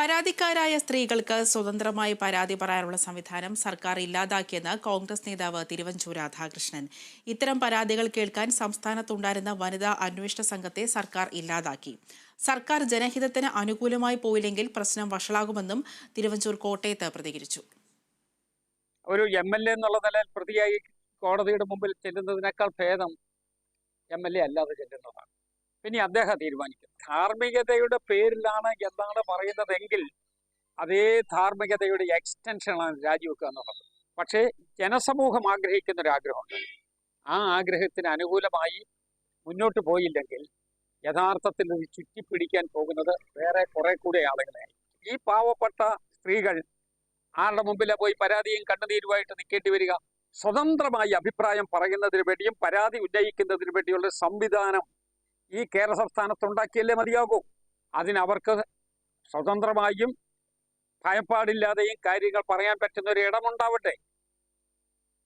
പരാതിക്കാരായ സ്ത്രീകൾക്ക് സ്വതന്ത്രമായി പരാതി പറയാനുള്ള സംവിധാനം സർക്കാർ ഇല്ലാതാക്കിയെന്ന് കോൺഗ്രസ് നേതാവ് തിരുവഞ്ചൂർ രാധാകൃഷ്ണൻ. ഇത്തരം പരാതികൾ കേൾക്കാൻ സംസ്ഥാനത്തുണ്ടായിരുന്ന വനിതാ അന്വേഷണ സംഘത്തെ സർക്കാർ ഇല്ലാതാക്കി. സർക്കാർ ജനഹിതത്തിന് അനുകൂലമായി പോയില്ലെങ്കിൽ പ്രശ്നം വഷളാകുമെന്നും തിരുവഞ്ചൂർ കോട്ടയത്ത് പ്രതികരിച്ചു. ഒരു എം എൽ എ എന്നുള്ള നിലയിൽ പ്രതിയായി കോടതിയുടെ മുമ്പിൽ ചെല്ലുന്നതിനേക്കാൾ ഭേദം എം എൽ എ അല്ലാതെ ചെല്ലുന്നതാണ്. പിന്നെ അദ്ദേഹം തീരുമാനിക്കും. ധാർമ്മികതയുടെ പേരിലാണ് എന്താണ് പറയുന്നതെങ്കിൽ അതേ ധാർമ്മികതയുടെ എക്സ്റ്റൻഷനാണ് രാജിവെക്കുക എന്നുള്ളത്. പക്ഷേ ജനസമൂഹം ആഗ്രഹിക്കുന്ന ഒരു ആഗ്രഹമുണ്ട് ആ ആഗ്രഹത്തിന് അനുകൂലമായി മുന്നോട്ട് പോയില്ലെങ്കിൽ യഥാർത്ഥത്തിൽ ഇത് ചുറ്റിപ്പിടിക്കാൻ പോകുന്നത് വേറെ കുറെ കൂടെ ആളുകളെ. ഈ പാവപ്പെട്ട സ്ത്രീകൾ ആളുടെ മുമ്പിലെ പോയി പരാതിയും കണ്ണുനീരുമായിട്ട് നിൽക്കേണ്ടി വരിക സ്വതന്ത്രമായി അഭിപ്രായം പറയുന്നതിന് വേണ്ടിയും പരാതി ഉന്നയിക്കുന്നതിന് വേണ്ടിയുള്ള സംവിധാനം ഈ കേരള സംസ്ഥാനത്ത് ഉണ്ടാക്കിയല്ലേ മതിയാകൂ. അതിനവർക്ക് സ്വതന്ത്രമായും ഭയപ്പാടില്ലാതെയും കാര്യങ്ങൾ പറയാൻ പറ്റുന്ന ഒരു ഇടമുണ്ടാവട്ടെ.